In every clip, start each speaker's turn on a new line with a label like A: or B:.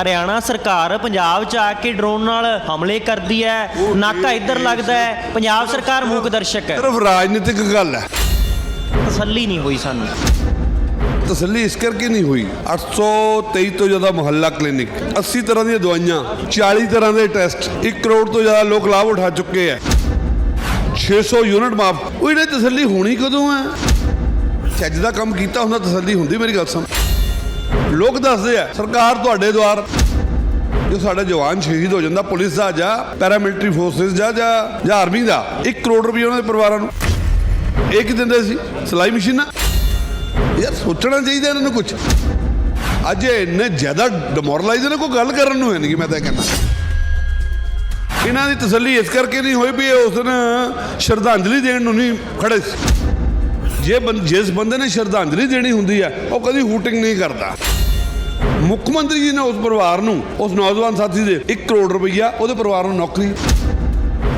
A: ਹਰਿਆਣਾ ਸਰਕਾਰ ਪੰਜਾਬ 'ਚ ਆ ਕੇ ਡਰੋਨ ਨਾਲ ਹਮਲੇ ਕਰਦੀ ਹੈ। ਨਾਕਾ ਇੱਧਰ ਲੱਗਦਾ ਹੈ। ਪੰਜਾਬ ਸਰਕਾਰ ਮੂਕ ਦਰਸ਼ਕ ਹੈ।
B: ਸਿਰਫ ਰਾਜਨੀਤਿਕ ਗੱਲ ਹੈ।
A: ਤਸੱਲੀ ਨਹੀਂ ਹੋਈ ਸਾਨੂੰ।
B: ਤਸੱਲੀ ਇਸ ਕਰਕੇ ਨਹੀਂ ਹੋਈ। 823 ਤੋਂ ਜ਼ਿਆਦਾ ਮੁਹੱਲਾ ਕਲੀਨਿਕ 80 ਤਰ੍ਹਾਂ ਦੀਆਂ ਦਵਾਈਆਂ 40 ਤਰ੍ਹਾਂ ਦੇ ਟੈਸਟ 1 ਕਰੋੜ ਤੋਂ ਜ਼ਿਆਦਾ ਲੋਕ ਲਾਭ ਉਠਾ ਚੁੱਕੇ ਹੈ। 600 ਯੂਨਿਟ ਮਾਫ। ਉਹ ਇਹਨੇ ਤਸੱਲੀ ਹੋਣੀ ਕਦੋਂ ਹੈ? ਚੱਜ ਦਾ ਕੰਮ ਕੀਤਾ ਹੁੰਦਾ ਤਸੱਲੀ ਹੁੰਦੀ ਮੇਰੀ ਗੱਲ ਸੁਣ ਲੋਕ ਦੱਸਦੇ ਆ, ਸਰਕਾਰ ਤੁਹਾਡੇ ਦੁਆਰ ਜੋ ਸਾਡਾ ਜਵਾਨ ਸ਼ਹੀਦ ਹੋ ਜਾਂਦਾ, ਪੁਲਿਸ ਦਾ ਜਾਂ ਪੈਰਾਮਿਲਟਰੀ ਫੋਰਸਸ ਜਾਂ ਜਾਂ ਜਾਂ ਆਰਮੀ ਦਾ 1 ਕਰੋੜ ਰੁਪਏ ਉਹਨਾਂ ਦੇ ਪਰਿਵਾਰਾਂ ਨੂੰ। ਇਹ ਕੀ ਦਿੰਦੇ ਸੀ? ਸਲਾਈ ਮਸ਼ੀਨਾਂ? ਯਾਰ ਸੋਚਣਾ ਚਾਹੀਦਾ ਇਹਨਾਂ ਨੂੰ ਕੁਝ ਅੱਜ ਇੰਨੇ ਜ਼ਿਆਦਾ ਡਿਮੋਰਲਾਈਜ਼ ਨੇ, ਕੋਈ ਗੱਲ ਕਰਨ ਨੂੰ ਹੈ ਨਹੀਂ ਮੈਂ ਤਾਂ ਇਹ ਕਹਿੰਦਾ। ਇਹਨਾਂ ਦੀ ਤਸੱਲੀ ਇਸ ਕਰਕੇ ਨਹੀਂ ਹੋਈ ਵੀ ਇਹ ਉਸ ਦਿਨ ਸ਼ਰਧਾਂਜਲੀ ਦੇਣ ਨੂੰ ਨਹੀਂ ਖੜੇ ਸੀ। ਜੇ ਜਿਸ ਬੰਦੇ ਨੇ ਸ਼ਰਧਾਂਜਲੀ ਦੇਣੀ ਹੁੰਦੀ ਹੈ ਉਹ ਕਦੀ ਹੂਟਿੰਗ ਨਹੀਂ ਕਰਦਾ। ਮੁੱਖ ਮੰਤਰੀ ਜੀ ਨੇ ਉਸ ਪਰਿਵਾਰ ਨੂੰ ਉਸ ਨੌਜਵਾਨ ਸਾਥੀ ਦੇ 1 ਕਰੋੜ ਰੁਪਈਆ ਉਹਦੇ ਪਰਿਵਾਰ ਨੂੰ ਨੌਕਰੀ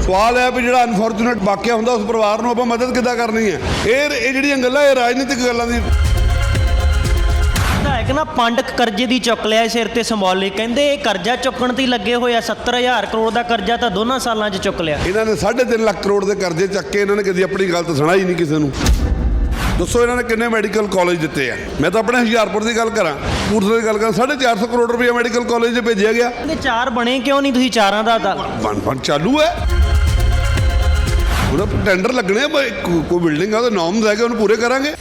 B: ਸਵਾਲ ਹੈ ਵੀ ਜਿਹੜਾ ਅਨਫੋਰਚੂਨੇਟ ਵਾਕਿਆ ਹੁੰਦਾ ਉਸ ਪਰਿਵਾਰ ਨੂੰ ਆਪਾਂ ਮਦਦ ਕਿੱਦਾਂ ਕਰਨੀ ਹੈ? ਇਹ ਇਹ ਜਿਹੜੀਆਂ ਗੱਲਾਂ ਇਹ ਰਾਜਨੀਤਿਕ ਗੱਲਾਂ ਦੀ
A: ਵਿਧਾਇਕ ਨਾ ਪੰਡਕ ਕਰਜ਼ੇ ਦੀ ਚੁੱਕ ਲਿਆ ਸਿਰ ਤੇ ਸੰਭਾਲੇ ਕਹਿੰਦੇ ਇਹ ਕਰਜ਼ਾ ਚੁੱਕਣ ਤੇ ਲੱਗੇ ਹੋਏ ਆ 70000 ਕਰੋੜ ਦਾ ਕਰਜ਼ਾ ਤਾਂ ਦੋਨਾਂ ਸਾਲਾਂ 'ਚ ਚੁੱਕ ਲਿਆ।
B: ਇਹਨਾਂ ਨੇ 3.5 ਲੱਖ ਕਰੋੜ ਦੇ ਕਰਜ਼ੇ ਚੱਕ ਕੇ ਇਹਨਾਂ ਨੇ ਕਦੀ ਆਪਣੀ ਗੱਲ ਤਾਂ ਸੁਣਾਈ ਨਹੀਂ ਕਿਸੇ ਨੂੰ। ਦੱਸੋ ਇਹਨਾਂ ਨੇ ਕਿੰਨੇ ਮੈਡੀਕਲ ਕਾਲਜ ਦਿੱਤੇ ਆ? ਮੈਂ ਤਾਂ ਆਪਣੇ ਹੁਸ਼ਿਆਰਪੁਰ ਦੀ ਗੱਲ ਕਰਾਂ ਪੂਰਸਲੇ ਦੀ ਗੱਲ ਕਰਾਂ 450 ਕਰੋੜ ਰੁਪਏ ਮੈਡੀਕਲ ਕਾਲਜ 'ਚ ਭੇਜਿਆ ਗਿਆ।
A: ਕਹਿੰਦੇ ਚਾਰ ਬਣੇ ਕਿਉਂ ਨਹੀਂ ਤੁਸੀਂ ਚਾਰਾਂ ਦਾ ਤਾਂ?
B: ਬਣ ਬਣ ਚਾਲੂ ਹੈ। ਉਹਦਾ ਟੈਂਡਰ ਲੱਗਣੇ ਕੋਈ ਬਿਲਡਿੰਗ ਆ ਉਹਦੇ ਨਾਮ ਲੈ ਕੇ ਉਹਨੂੰ ਪੂਰੇ ਕਰਾਂਗੇ।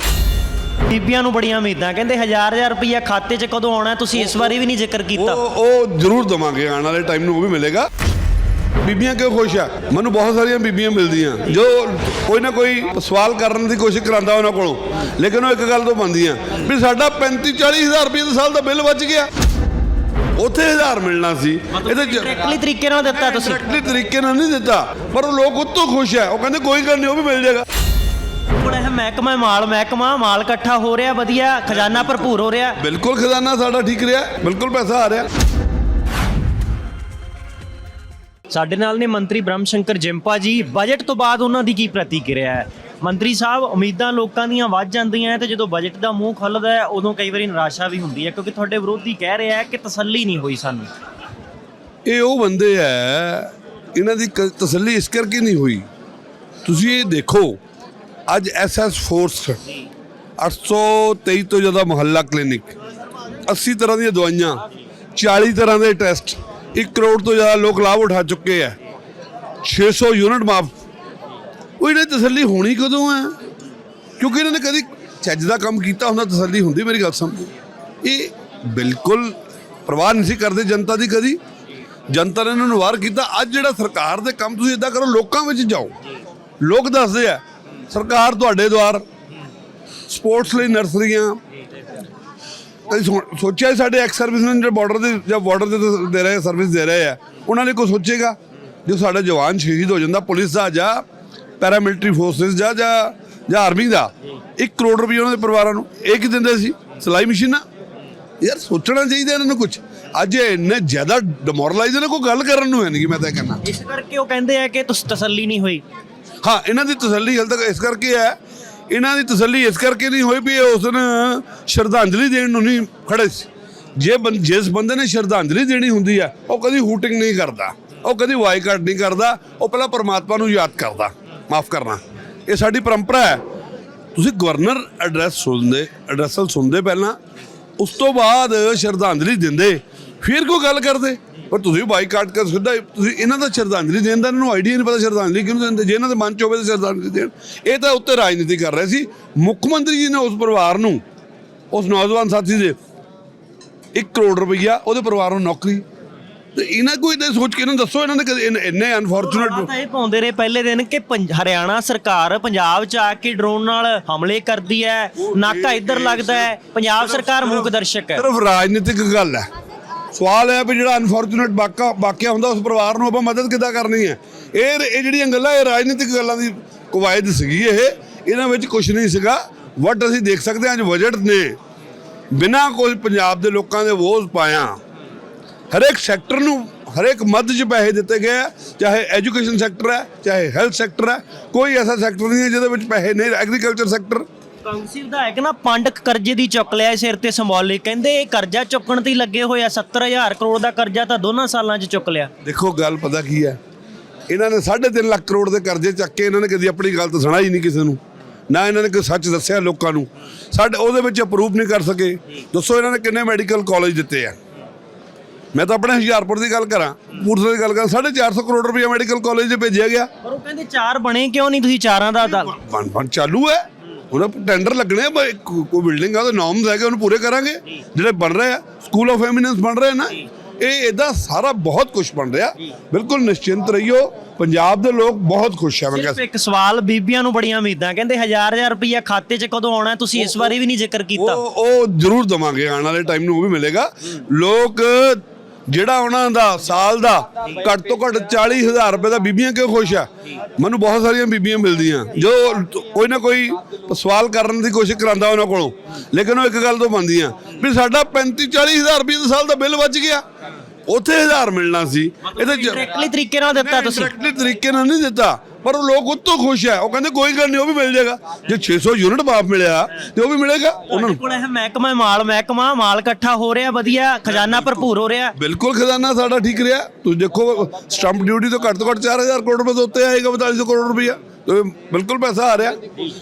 A: ਬੀਬੀਆਂ ਨੂੰ ਬੜੀਆਂ ਉਮੀਦਾਂ ਕਹਿੰਦੇ ਹਜ਼ਾਰ ਹਜ਼ਾਰ ਰੁਪਈਆ ਖਾਤੇ 'ਚ ਕਦੋਂ ਆਉਣਾ ਤੁਸੀਂ ਇਸ ਵਾਰੀ ਵੀ ਨਹੀਂ ਜ਼ਿਕਰ ਕੀਤਾ।
B: ਉਹ ਉਹ ਜ਼ਰੂਰ ਦਵਾਂਗੇ ਆਉਣ ਵਾਲੇ ਟਾਈਮ ਨੂੰ ਉਹ ਵੀ ਮਿਲੇਗਾ। ਬੀਬੀਆਂ ਕਿਉਂ ਖੁਸ਼ ਆ? ਮੈਨੂੰ ਬਹੁਤ ਸਾਰੀਆਂ ਬੀਬੀਆਂ ਮਿਲਦੀਆਂ। ਜੋ ਕੋਈ ਨਾ ਕੋਈ ਸਵਾਲ ਕਰਨ ਦੀ ਕੋਸ਼ਿਸ਼ ਕਰਾਂਦਾ ਉਹਨਾਂ ਕੋਲੋਂ। ਲੇਕਿਨ ਉਹ ਇੱਕ ਗੱਲ ਤੋਂ ਮੰਨਦੀਆਂ ਵੀ ਸਾਡਾ 35 40 ਹਜ਼ਾਰ ਰੁਪਏ ਦੇ ਸਾਲ ਦਾ ਬਿੱਲ ਬਚ ਗਿਆ। ਉੱਥੇ ਹਜ਼ਾਰ ਮਿਲਣਾ ਸੀ। ਇਹਦੇ
A: ਡਾਇਰੈਕਟਲੀ ਤਰੀਕੇ ਨਾਲ ਦਿੱਤਾ ਤੁਸੀਂ।
B: ਡਾਇਰੈਕਟਲੀ ਤਰੀਕੇ ਨਾਲ ਨਹੀਂ ਦਿੱਤਾ। ਪਰ ਉਹ ਲੋਕ ਉਤੋਂ ਖੁਸ਼ ਆ। ਉਹ ਕਹਿੰਦੇ ਕੋਈ ਗੱਲ ਨਹੀਂ ਉਹ ਵੀ ਮਿਲ ਜਾਏਗਾ।
A: ਹੁਣ ਇਹ ਮਹਿਕਮਾ ਮਾਲ ਮਹਿਕਮਾ ਮਾਲ ਇਕੱਠਾ ਹੋ ਰਿਹਾ ਵਧੀਆ ਖਜ਼ਾਨਾ ਭਰਪੂਰ ਹੋ ਰਿਹਾ।
B: ਬਿਲਕੁਲ ਖਜ਼ਾਨਾ ਸਾਡਾ ਠੀਕ ਰਿਹਾ। ਬਿਲਕੁਲ ਪੈਸਾ ਆ ਰਿਹਾ।
A: ਸਾਡੇ ਨਾਲ ਨੇ ਮੰਤਰੀ ਬ੍ਰਹਮ ਸ਼ੰਕਰ ਜਿੰਪਾ ਜੀ। ਬਜਟ ਤੋਂ ਬਾਅਦ ਉਹਨਾਂ ਦੀ ਕੀ ਪ੍ਰਤੀਕਿਰਿਆ ਹੈ? ਮੰਤਰੀ ਸਾਹਿਬ ਉਮੀਦਾਂ ਲੋਕਾਂ ਦੀਆਂ ਵੱਧ ਜਾਂਦੀਆਂ ਤੇ ਜਦੋਂ ਬਜਟ ਦਾ ਮੂੰਹ ਖੁੱਲਦਾ ਹੈ ਉਦੋਂ ਕਈ ਵਾਰੀ ਨਿਰਾਸ਼ਾ ਵੀ ਹੁੰਦੀ ਹੈ ਕਿਉਂਕਿ ਤੁਹਾਡੇ ਵਿਰੋਧੀ ਕਹਿ ਰਿਹਾ ਹੈ ਕਿ ਤਸੱਲੀ ਨਹੀਂ ਹੋਈ ਸਾਨੂੰ।
B: ਇਹ ਉਹ ਬੰਦੇ ਐ ਇਹਨਾਂ ਦੀ ਤਸੱਲੀ ਇਸ ਕਰਕੇ ਨਹੀਂ ਹੋਈ। ਤੁਸੀਂ ਇਹ ਦੇਖੋ ਅੱਜ ਐਸਐਸ ਫੋਰਸ 823 ਤੋਂ ਜ਼ਿਆਦਾ ਮੁਹੱਲਾ ਕਲੀਨਿਕ 80 ਤਰ੍ਹਾਂ ਦੀਆਂ ਦਵਾਈਆਂ 40 ਤਰ੍ਹਾਂ ਦੇ ਟੈਸਟ 1 ਕਰੋੜ ਤੋਂ ਜ਼ਿਆਦਾ ਲੋਕ ਲਾਭ ਉਠਾ ਚੁੱਕੇ ਹੈ 600 ਯੂਨਿਟ ਮਾਫ। ਉਹ ਇਹਨੇ ਤਸੱਲੀ ਹੋਣੀ ਕਦੋਂ ਹੈ ਕਿਉਂਕਿ ਇਹਨਾਂ ਨੇ ਕਦੀ ਚੱਜ ਦਾ ਕੰਮ ਕੀਤਾ ਹੁੰਦਾ, ਤਸੱਲੀ ਹੁੰਦੀ ਮੇਰੀ ਗੱਲ ਸਮਝੋ। ਇਹ ਬਿਲਕੁਲ ਪਰਵਾਹ ਨਹੀਂ ਸੀ ਕਰਦੇ ਜਨਤਾ ਦੀ ਕਦੀ। ਜਨਤਾ ਨੇ ਇਹਨਾਂ ਨੂੰ ਵਾਰ ਕੀਤਾ। ਅੱਜ ਜਿਹੜਾ ਸਰਕਾਰ ਦੇ ਕੰਮ ਤੁਸੀਂ ਇਦਾਂ ਕਰੋ, ਲੋਕਾਂ ਵਿੱਚ ਜਾਓ। ਲੋਕ ਦੱਸਦੇ ਆ, ਸਰਕਾਰ ਤੁਹਾਡੇ ਦੁਆਰ। ਸਪੋਰਟਸ ਲਈ ਨਰਸਰੀਆਂ ਕਦੀ ਸੋ- ਸੋਚਿਆ ਸਾਡੇ ਐਕਸ ਸਰਵਿਸਮੈਨ ਜਿਹੜੇ ਬਾਰਡਰ ਦੇ ਜਾਂ ਬਾਰਡਰ ਦੇ ਤੇ ਦੇ ਰਹੇ ਸਰਵਿਸ ਦੇ ਰਹੇ ਆ। ਉਹਨਾਂ ਨੇ ਕੋਈ ਸੋਚੇਗਾ? ਜੋ ਸਾਡਾ ਜਵਾਨ ਸ਼ਹੀਦ ਹੋ ਜਾਂਦਾ ਪੁਲਿਸ ਦਾ ਜਾਂ ਪੈਰਾਮਿਲਟਰੀ ਫੋਰਸਸ ਜਾਂ ਜਾਂ ਜਾਂ ਆਰਮੀ ਦਾ 1 ਕਰੋੜ ਰੁਪਏ ਉਹਨਾਂ ਦੇ ਪਰਿਵਾਰਾਂ ਨੂੰ। ਇਹ ਕੀ ਦਿੰਦੇ ਸੀ? ਸਲਾਈ ਮਸ਼ੀਨਾਂ? ਯਾਰ ਸੋਚਣਾ ਚਾਹੀਦਾ ਇਹਨਾਂ ਨੂੰ ਕੁਝ ਅੱਜ ਇਹ ਇੰਨੇ ਜ਼ਿਆਦਾ ਡਿਮੋਰਲਾਈਜ਼ ਨੇ ਕੋਈ ਗੱਲ ਕਰਨ ਨੂੰ ਹੈ ਨਹੀਂ ਮੈਂ ਤਾਂ ਇਹ ਕਹਿੰਦਾ।
A: ਇਸ ਕਰਕੇ ਉਹ ਕਹਿੰਦੇ ਆ ਕਿ ਤੁਸੀਂ ਤਸੱਲੀ ਨਹੀਂ ਹੋਈ।
B: ਹਾਂ ਇਹਨਾਂ ਦੀ ਤਸੱਲੀ ਹਾਲ ਤੱਕ ਇਸ ਕਰਕੇ ਹੈ ਇਹਨਾਂ ਦੀ ਤਸੱਲੀ ਇਸ ਕਰਕੇ ਨਹੀਂ ਹੋਈ ਵੀ ਇਹ ਉਸ ਦਿਨ ਸ਼ਰਧਾਂਜਲੀ ਦੇਣ ਨੂੰ ਨਹੀਂ ਖੜੇ ਸੀ। ਜੇ ਬੰ- ਜਿਸ ਬੰਦੇ ਨੇ ਸ਼ਰਧਾਂਜਲੀ ਦੇਣੀ ਹੁੰਦੀ ਹੈ ਉਹ ਕਦੀ ਹੂਟਿੰਗ ਨਹੀਂ ਕਰਦਾ। ਉਹ ਕਦੀ ਵਾਈਕਾਟ ਨਹੀਂ ਕਰਦਾ। ਉਹ ਪਹਿਲਾਂ ਪਰਮਾਤਮਾ ਨੂੰ ਯਾਦ ਕਰਦਾ। ਮਾਫ ਕਰਨਾ। ਇਹ ਸਾਡੀ ਪਰੰਪਰਾ ਹੈ। ਤੁਸੀਂ ਗਵਰਨਰ ਐਡਰੈਸ ਸੁਣਦੇ ਐਡਰੈਸਲ ਸੁਣਦੇ ਪਹਿਲਾਂ, ਉਸ ਤੋਂ ਬਾਅਦ ਸ਼ਰਧਾਂਜਲੀ ਦਿੰਦੇ, ਫਿਰ ਕੋਈ ਗੱਲ ਕਰਦੇ। ਪਰ ਤੁਸੀਂ ਬਾਈਕਾਟ ਕਰ ਸਿੱਧਾ ਤੁਸੀਂ ਇਹਨਾਂ ਦਾ ਸ਼ਰਧਾਂਜਲੀ ਦੇਣ ਦਾ ਇਹਨਾਂ ਨੂੰ ਆਈਡੀਆ ਨਹੀਂ ਪਤਾ ਸ਼ਰਧਾਂਜਲੀ ਕਿਹਨੂੰ ਦਿੰਦੇ ਜੇ ਇਹਨਾਂ ਦੇ ਮਨ ਚ ਹੋਵੇ ਤਾਂ ਸ਼ਰਧਾਂਜਲੀ ਦੇਣ। ਇਹ ਤਾਂ ਉੱਤੇ ਰਾਜਨੀਤੀ ਕਰ ਰਹੇ ਸੀ। ਮੁੱਖ ਮੰਤਰੀ ਜੀ ਨੇ ਉਸ ਪਰਿਵਾਰ ਨੂੰ ਉਸ ਨੌਜਵਾਨ ਸਾਥੀ ਦੇ 1 ਕਰੋੜ ਰੁਪਈਆ ਉਹਦੇ ਪਰਿਵਾਰ ਨੂੰ ਨੌਕਰੀ। ਤੇ ਇਹਨਾਂ ਕੋਈ ਤਾਂ ਸੋਚ ਕੇ ਇਹਨਾਂ ਨੂੰ ਦੱਸੋ ਇਹਨਾਂ ਦੇ ਕਦੇ ਇੰਨੇ- ਅਨਫੋਰਚੂਨੇਟ
A: ਤਾਂ ਇਹ ਪਾਉਂਦੇ ਰਹੇ ਪਹਿਲੇ ਦਿਨ ਕਿ ਹਰਿਆਣਾ ਸਰਕਾਰ ਪੰਜਾਬ 'ਚ ਆ ਕੇ ਡਰੋਨ ਨਾਲ ਹਮਲੇ ਕਰਦੀ ਹੈ ਨਾਕਾ ਇੱਧਰ ਲੱਗਦਾ ਹੈ ਪੰਜਾਬ ਸਰਕਾਰ ਮੂਕ ਦਰਸ਼ਕ ਹੈ।
B: ਸਿਰਫ ਰਾਜਨੀਤਿਕ ਗੱਲ ਹੈ। ਸਵਾਲ ਹੈ ਵੀ ਜਿਹੜਾ ਅਨਫੋਰਚੂਨੇਟ ਵਾਕਾ ਵਾਕਿਆ ਹੁੰਦਾ ਉਸ ਪਰਿਵਾਰ ਨੂੰ ਆਪਾਂ ਮਦਦ ਕਿੱਦਾਂ ਕਰਨੀ ਹੈ? ਇਹ ਇਹ ਜਿਹੜੀਆਂ ਗੱਲਾਂ, ਇਹ ਰਾਜਨੀਤਿਕ ਗੱਲਾਂ ਦੀ ਕਵਾਇਦ ਸੀਗੀ ਇਹ। ਇਹਨਾਂ ਵਿੱਚ ਕੁਝ ਨਹੀਂ ਸੀਗਾ। ਵਟ ਅਸੀਂ ਦੇਖ ਸਕਦੇ ਹਾਂ, ਅੱਜ ਬਜਟ ਨੇ ਬਿਨਾਂ ਕੋਈ ਪੰਜਾਬ ਦੇ ਲੋਕਾਂ ਦੇ ਵੋਜ਼ ਪਾਇਆ, ਹਰੇਕ ਸੈਕਟਰ ਨੂੰ, ਹਰੇਕ ਮੱਧ 'ਚ ਪੈਸੇ ਦਿੱਤੇ ਗਏ ਆ, ਚਾਹੇ ਐਜੂਕੇਸ਼ਨ ਸੈਕਟਰ ਹੈ, ਚਾਹੇ ਹੈਲਥ ਸੈਕਟਰ ਹੈ, ਕੋਈ ਐਸਾ ਸੈਕਟਰ ਨਹੀਂ ਹੈ ਜਿਹਦੇ ਵਿੱਚ ਪੈਸੇ ਨਹੀਂ ਐਗਰੀਕਲਚਰ ਸੈਕਟਰ
A: ਕਾਂਗਰਸੀ ਵਿਧਾਇਕ ਨਾ ਪੰਡਕ ਕਰਜ਼ੇ ਦੀ ਚੁੱਕ ਲਿਆ ਸਿਰ ਤੇ ਸਿੰਬੋਲਿਕ ਕਹਿੰਦੇ ਇਹ ਕਰਜ਼ਾ ਚੁੱਕਣ ਤੇ ਹੀ ਲੱਗੇ ਹੋਏ ਆ 70000 ਕਰੋੜ ਦਾ ਕਰਜ਼ਾ ਤਾਂ ਦੋਨਾਂ ਸਾਲਾਂ 'ਚ ਚੁੱਕ ਲਿਆ।
B: ਦੇਖੋ ਗੱਲ ਪਤਾ ਕੀ ਹੈ? ਇਹਨਾਂ ਨੇ 3.5 ਲੱਖ ਕਰੋੜ ਦੇ ਕਰਜ਼ੇ ਚੱਕ ਕੇ ਇਹਨਾਂ ਨੇ ਕਦੀ ਆਪਣੀ ਗੱਲ ਤਾਂ ਸੁਣਾਈ ਨਹੀਂ ਕਿਸੇ ਨੂੰ। ਨਾ ਇਹਨਾਂ ਨੇ ਕੋਈ ਸੱਚ ਦੱਸਿਆ ਲੋਕਾਂ ਨੂੰ। ਸਾਡੇ ਉਹਦੇ ਵਿੱਚ ਅਪਰੂਵ ਨਹੀਂ ਕਰ ਸਕੇ। ਦੱਸੋ ਇਹਨਾਂ ਨੇ ਕਿੰਨੇ ਮੈਡੀਕਲ ਕਾਲਜ ਦਿੱਤੇ ਆ? ਮੈਂ ਤਾਂ ਆਪਣੇ ਹੁਸ਼ਿਆਰਪੁਰ ਦੀ ਗੱਲ ਕਰਾਂ ਪੂਰਸਲੇ ਦੀ ਗੱਲ ਕਰਾਂ 450 ਕਰੋੜ ਰੁਪਏ ਮੈਡੀਕਲ ਕਾਲਜ 'ਚ ਭੇਜਿਆ ਗਿਆ।
A: ਪਰ ਉਹ ਕਹਿੰਦੇ ਚਾਰ ਬਣੇ ਕਿਉਂ ਨਹੀਂ ਤੁਸੀਂ ਚਾਰਾਂ ਦਾ
B: ਬਣ ਬਣ ਚਾਲੂ ਹੈ। ਉਹਨਾਂ ਟੈਂਡਰ ਲੱਗਣੇ ਆ ਬਈ ਕੋ- ਕੋਈ ਬਿਲਡਿੰਗ ਆ ਉਹਦੇ ਨਾਮਸ ਹੈਗੇ ਉਹਨੂੰ ਪੂਰੇ ਕਰਾਂਗੇ। ਜਿਹੜੇ ਬਣ ਰਹੇ ਆ ਸਕੂਲ ਆਫ ਐਮੀਨੈਂਸ ਬਣ ਰਹੇ ਨਾ ਇਹ ਇਦਾਂ ਸਾਰਾ ਬਹੁਤ ਕੁਝ ਬਣ ਰਿਹਾ। ਬਿਲਕੁਲ ਨਿਸ਼ਚਿੰਤ ਰਹੀਓ ਪੰਜਾਬ ਦੇ ਲੋਕ ਬਹੁਤ ਖੁਸ਼ ਆ ਮੈਂ ਕਹਿੰਦਾ
A: ਇੱਕ ਸਵਾਲ ਬੀਬੀਆਂ ਨੂੰ ਬੜੀਆਂ ਉਮੀਦਾਂ ਕਹਿੰਦੇ ਹਜ਼ਾਰ ਹਜ਼ਾਰ ਰੁਪਈਆ ਖਾਤੇ 'ਚ ਕਦੋਂ ਆਉਣਾ ਤੁਸੀਂ ਇਸ ਬਾਰੇ ਵੀ ਨਹੀਂ ਜ਼ਿਕਰ ਕੀਤਾ।
B: ਉਹ ਉਹ ਜ਼ਰੂਰ ਦਵਾਂਗੇ ਆਉਣ ਵਾਲੇ ਟਾਈਮ ਨੂੰ ਉਹ ਵੀ ਮਿਲੇਗਾ। ਲੋਕ ਜਿਹੜਾ ਉਹਨਾਂ ਦਾ ਸਾਲ ਦਾ ਘੱਟ ਤੋਂ ਘੱਟ 40000 ਰੁਪਏ ਦਾ ਬੀਬੀਆਂ ਕਿਉਂ ਖੁਸ਼ ਆ? ਮੈਨੂੰ ਬਹੁਤ ਸਾਰੀਆਂ ਬੀਬੀਆਂ ਮਿਲਦੀਆਂ। ਜੋ ਕੋਈ ਨਾ ਕੋਈ ਸਵਾਲ ਕਰਨ ਦੀ ਕੋਸ਼ਿਸ਼ ਕਰਾਂਦਾ ਉਹਨਾਂ ਕੋਲੋਂ ਲੇਕਿਨ ਉਹ ਇੱਕ ਗੱਲ ਤੋਂ ਮੰਨਦੀਆਂ ਵੀ ਸਾਡਾ 35 40000 ਰੁਪਏ ਦਾ ਸਾਲ ਦਾ ਬਿੱਲ ਬਚ ਗਿਆ। ਉੱਥੇ 1000 ਮਿਲਣਾ ਸੀ। ਇਹਦੇ
A: ਡਾਇਰੈਕਟਲੀ ਤਰੀਕੇ ਨਾਲ ਦਿੱਤਾ ਤੁਸੀਂ।
B: ਡਾਇਰੈਕਟਲੀ ਤਰੀਕੇ ਨਾਲ ਨਹੀਂ ਦਿੱਤਾ। ਪਰ ਉਹ ਲੋਕ ਉਤੋਂ ਖੁਸ਼ ਆ ਉਹ ਕਹਿੰਦੇ ਕੋਈ ਗੱਲ ਨਹੀਂ ਉਹ ਵੀ ਮਿਲ ਜਾਏਗਾ। ਜੇ 600 ਯੂਨਿਟ ਮਾਫ ਮਿਲਿਆ ਤੇ ਉਹ ਵੀ ਮਿਲੇਗਾ ਉਹਨਾਂ ਨੂੰ।
A: ਕੋਲ ਇਹ ਮਹਿਕਮਾ ਹੈ, ਮਾਲ ਮਹਿਕਮਾ ਮਾਲ ਇਕੱਠਾ ਹੋ ਰਿਹਾ ਵਧੀਆ ਖਜ਼ਾਨਾ ਭਰਪੂਰ ਹੋ ਰਿਹਾ।
B: ਬਿਲਕੁਲ ਖਜ਼ਾਨਾ ਸਾਡਾ ਠੀਕ ਰਿਹਾ। ਤੁਸੀਂ ਦੇਖੋ ਸਟੰਪ ਡਿਊਟੀ ਤੋਂ ਘੱਟ ਤੋਂ ਘੱਟ 4000 ਕਰੋੜ ਰੁਪਏ ਤੋਂ ਉੱਤੇ ਆਏਗਾ 4200 ਕਰੋੜ ਤੇ ਬਿਲਕੁਲ ਪੈਸਾ ਆ ਰਿਹਾ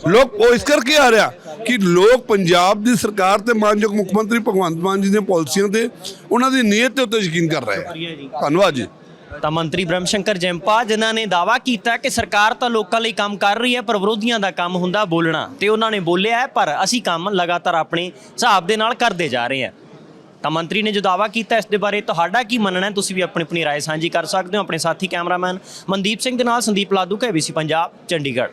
B: ਲੋਕ ਉਹ ਇਸ ਕਰਕੇ ਆ ਰਿਹਾ ਕਿ ਲੋਕ ਪੰਜਾਬ ਦੀ ਸਰਕਾਰ ਤੇ ਮਾਨਯੋਗ ਮੁੱਖ ਮੰਤਰੀ ਭਗਵੰਤ ਮਾਨ ਜੀ ਦੀਆਂ ਪਾਲਿਸੀਆਂ ਤੇ ਉਹਨਾਂ ਦੀ ਨੀਅਤ ਤੇ ਉੱਤੇ ਯਕੀਨ ਕਰ ਰਹੇ ਆ ਧੰਨਵਾਦ ਜੀ
A: ਤਾਂ ਮੰਤਰੀ ਬ੍ਰਹਮ ਸ਼ੰਕਰ ਜੈਂਪਾ ਜਿਨ੍ਹਾਂ ਨੇ ਦਾਵਾ ਕੀਤਾ ਕਿ ਸਰਕਾਰ ਤਾਂ ਲੋਕਾਂ ਲਈ ਕੰਮ ਕਰ ਰਹੀ ਹੈ, ਪਰ ਵਿਰੋਧੀਆਂ ਦਾ ਕੰਮ ਹੁੰਦਾ ਬੋਲਣਾ, ਤੇ ਉਹਨਾਂ ਨੇ ਬੋਲਿਆ ਹੈ, ਪਰ ਅਸੀਂ ਕੰਮ ਲਗਾਤਾਰ ਆਪਣੇ ਹਿਸਾਬ ਦੇ ਨਾਲ ਕਰਦੇ ਜਾ ਰਹੇ ਹਾਂ। ਤਾਂ ਮੰਤਰੀ ਨੇ ਜੋ ਦਾਵਾ ਕੀਤਾ ਇਸ ਦੇ ਬਾਰੇ ਤੁਹਾਡਾ ਕੀ ਮੰਨਣਾ ਹੈ ਤੁਸੀਂ ਵੀ ਆਪਣੀ ਆਪਣੀ رائے ਸਾਂਝੀ ਕਰ ਸਕਦੇ ਹੋ ਆਪਣੇ ਸਾਥੀ ਕੈਮਰਾਮੈਨ ਮਨਦੀਪ ਸਿੰਘ ਦੇ ਨਾਲ ਸੰਦੀਪ ਲਾਦੂ ਕਾ ABC ਪੰਜਾਬ ਚੰਡੀਗੜ੍ਹ